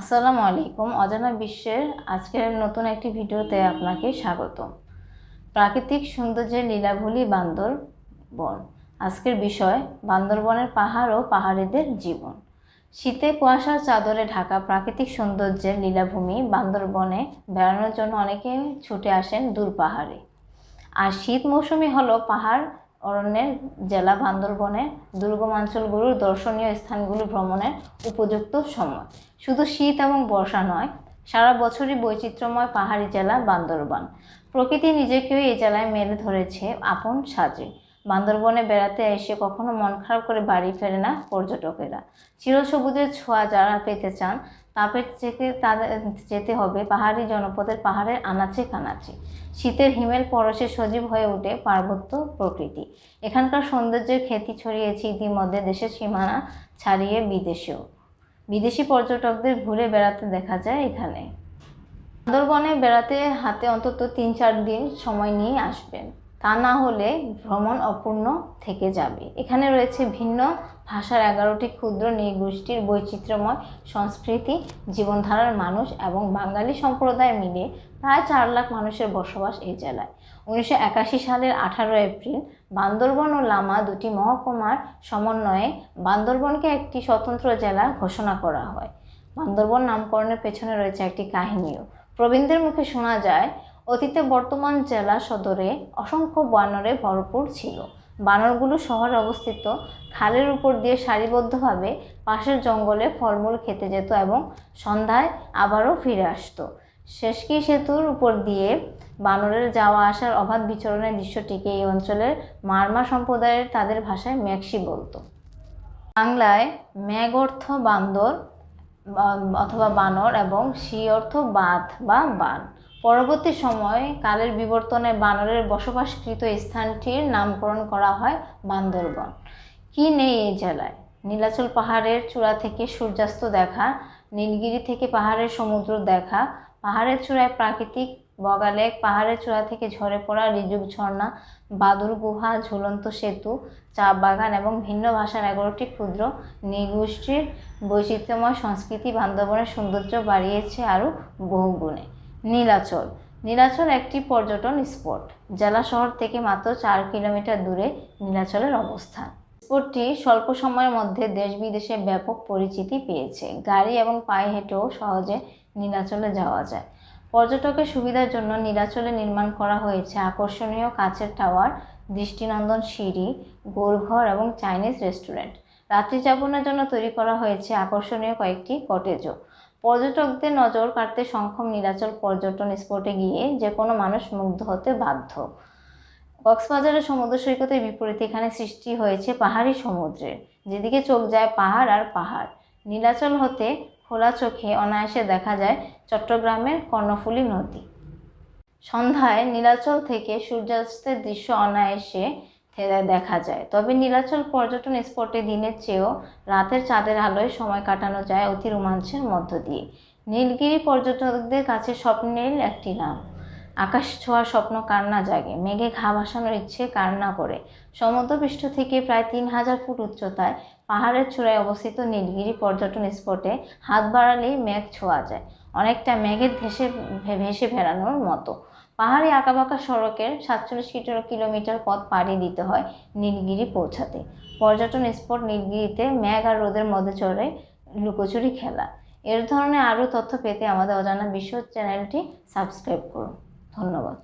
আসসালামু আলাইকুম। অজানা বিশ্বের আজকের নতুন একটি ভিডিওতে আপনাকে স্বাগত। প্রাকৃতিক সৌন্দর্যের লীলাভূলি বান্দর বন আজকের বিষয়, বান্দরবনের পাহাড় ও পাহাড়িদের জীবন। শীতে কুয়াশার চাদরে ঢাকা প্রাকৃতিক সৌন্দর্যের লীলাভূমি বান্দরবনে বেড়ানোর জন্য অনেকে ছুটে আসেন দূর পাহাড়ে। আর শীত মৌসুমি হলো পাহাড় অরণ্যের জেলা বান্দরবনের দুর্গমাঞ্চলগুলোর দর্শনীয় স্থানগুলো ভ্রমণের উপযুক্ত সময়। শুধু শীত এবং বর্ষা নয়, সারা বছরই বৈচিত্র্যময় পাহাড়ি জেলা বান্দরবান। প্রকৃতি নিজেকেও এই জেলায় মেলে ধরেছে আপন সাজে। বান্দরবনে বেড়াতে এসে কখনো মন খারাপ করে বাড়ি ফেরে না পর্যটকেরা। চিরসবুজের ছোঁয়া যারা পেতে চান তাপের থেকে তাদের যেতে হবে পাহাড়ি জনপদের পাহাড়ের আনাচে কানাচে। শীতের হিমেল পরশে সজীব হয়ে ওঠে পার্বত্য প্রকৃতি। এখানকার সৌন্দর্যের খ্যাতি ছড়িয়েছে ইতিমধ্যে দেশের সীমানা ছাড়িয়ে বিদেশেও। বিদেশি পর্যটকদের ঘুরে বেড়াতে দেখা যায় এখানে। সুন্দরবনে বেড়াতে হাতে অন্তত তিন চার দিন সময় নিয়ে আসবেন। তা না হলে ভ্রমণ অপূর্ণ থেকে যাবে। এখানে রয়েছে ভিন্ন ভাষার এগারোটি ক্ষুদ্র নৃগোষ্ঠীর বৈচিত্র্যময় সংস্কৃতি, জীবনধারার মানুষ এবং বাঙালি সম্প্রদায় মিলে প্রায় চার লাখ মানুষের বসবাস এই জেলায়। উনিশশো একাশি সালের আঠারো এপ্রিল বান্দরবন ও লামা দুটি মহকুমার সমন্বয়ে বান্দরবনকে একটি স্বতন্ত্র জেলা ঘোষণা করা হয়। বান্দরবন নামকরণের পেছনে রয়েছে একটি কাহিনীও। প্রবীণদের মুখে শোনা যায় অতীতে বর্তমান জেলা সদরে অসংখ্য বানরে ভরপুর ছিল। বানরগুলো শহরে অবস্থিত। খালের উপর দিয়ে সারিবদ্ধভাবে পাশের জঙ্গলে ফলমূল খেতে যেত এবং সন্ধ্যায় আবারও ফিরে আসতো। শেষকি সেতুর উপর দিয়ে বানরের যাওয়া আসার অবাধ বিচরণের দৃশ্যটিকে এই অঞ্চলের মারমা সম্প্রদায়ের তাদের ভাষায় ম্যাক্সি বলতো। বাংলায় ম্যাগ অর্থ বান্দর অথবা বানর এবং সি অর্থ বাঁধ বা বান। পরবর্তী সময়ে কালের বিবর্তনে বানরের বসবাসকৃত স্থানটির নামকরণ করা হয় বান্দরবন। কি নেই এই জেলায়? নীলাচল পাহাড়ের চূড়া থেকে সূর্যাস্ত দেখা, নীলগিরি থেকে পাহাড়ের সমুদ্র দেখা, পাহাড়ের চূড়ায় প্রাকৃতিক বগালেক, পাহাড়ের চূড়া থেকে ঝরে পড়া রিজুক ঝর্ণা, বাদুর গুহা, ঝুলন্ত সেতু চা বাগান এবং ভিন্ন ভাষার এগারোটি ক্ষুদ্র নৃগোষ্ঠীর বৈচিত্র্যময় সংস্কৃতি বান্দরবনের সৌন্দর্য বাড়িয়েছে আরও বহুগুণে নীলাচল। নীলাচল একটি পর্যটন স্পট। জেলা শহর থেকে মাত্র চার কিলোমিটার দূরে নীলাচলের অবস্থান। স্পটটি স্বল্প সময়ের মধ্যে দেশ বিদেশে ব্যাপক পরিচিতি পেয়েছে। গাড়ি এবং পায়ে হেঁটেও সহজে নীলাচলে যাওয়া যায়। পর্যটকের সুবিধার জন্য নীলাচলে নির্মাণ করা হয়েছে আকর্ষণীয় কাচের টাওয়ার, দৃষ্টিনন্দন সিঁড়ি, গোলঘর এবং চাইনিজ রেস্টুরেন্ট। রাত্রি যাপনের জন্য তৈরি করা হয়েছে আকর্ষণীয় কয়েকটি কটেজও। পর্যটকদের নজর কাটতে সক্ষম নীলাচল পর্যটন স্পটে গিয়ে যে কোনো মানুষ মুগ্ধ হতে বাধ্য। কক্সবাজারের সমুদ্র সৈকতের বিপরীতে এখানে সৃষ্টি হয়েছে পাহাড়ি সমুদ্রের যেদিকে চোখ যায় পাহাড় আর পাহাড়। নীলাচল হতে খোলা চোখে অনায়াসে দেখা যায় চট্টগ্রামের কর্ণফুলী নদী। সন্ধ্যায় নীলাচল থেকে সূর্যাস্তের দৃশ্য অনায়াসে দেখা যায়। তবে নীলাচল পর্যটন স্পটে দিনের চেয়েও রাতের চাঁদের আলোয় সময় কাটানো যায় অতি রোমাঞ্চের মধ্য দিয়ে। নীলগিরি পর্যটকদের কাছে স্বপ্নের একটি নাম। আকাশ ছোঁয়ার স্বপ্ন কার না জাগে। মেঘে ঘা ভাসানোর ইচ্ছে কার না করে। সমুদ্রপৃষ্ঠ থেকে প্রায় তিন হাজার ফুট উচ্চতায় পাহাড়ের চূড়ায় অবস্থিত নীলগিরি পর্যটন স্পটে হাত বাড়ালেই মেঘ ছোঁয়া যায়। অনেকটা মেঘের ভেসে ভেসে বেড়ানোর মতো। পাহাড়ি আঁকাবাঁকা সড়কের সাতচল্লিশ কিলোমিটার পথ পাড়ি দিতে হয় নীলগিরি পৌঁছাতে। পর্যটন স্পট নীলগিরিতে মেঘ আর রোদের মধ্যে চড়ে লুকোচুরি খেলা। এর ধরনের আরও তথ্য পেতে আমাদের অজানা বিশ্ব চ্যানেলটি সাবস্ক্রাইব করুন। ধন্যবাদ।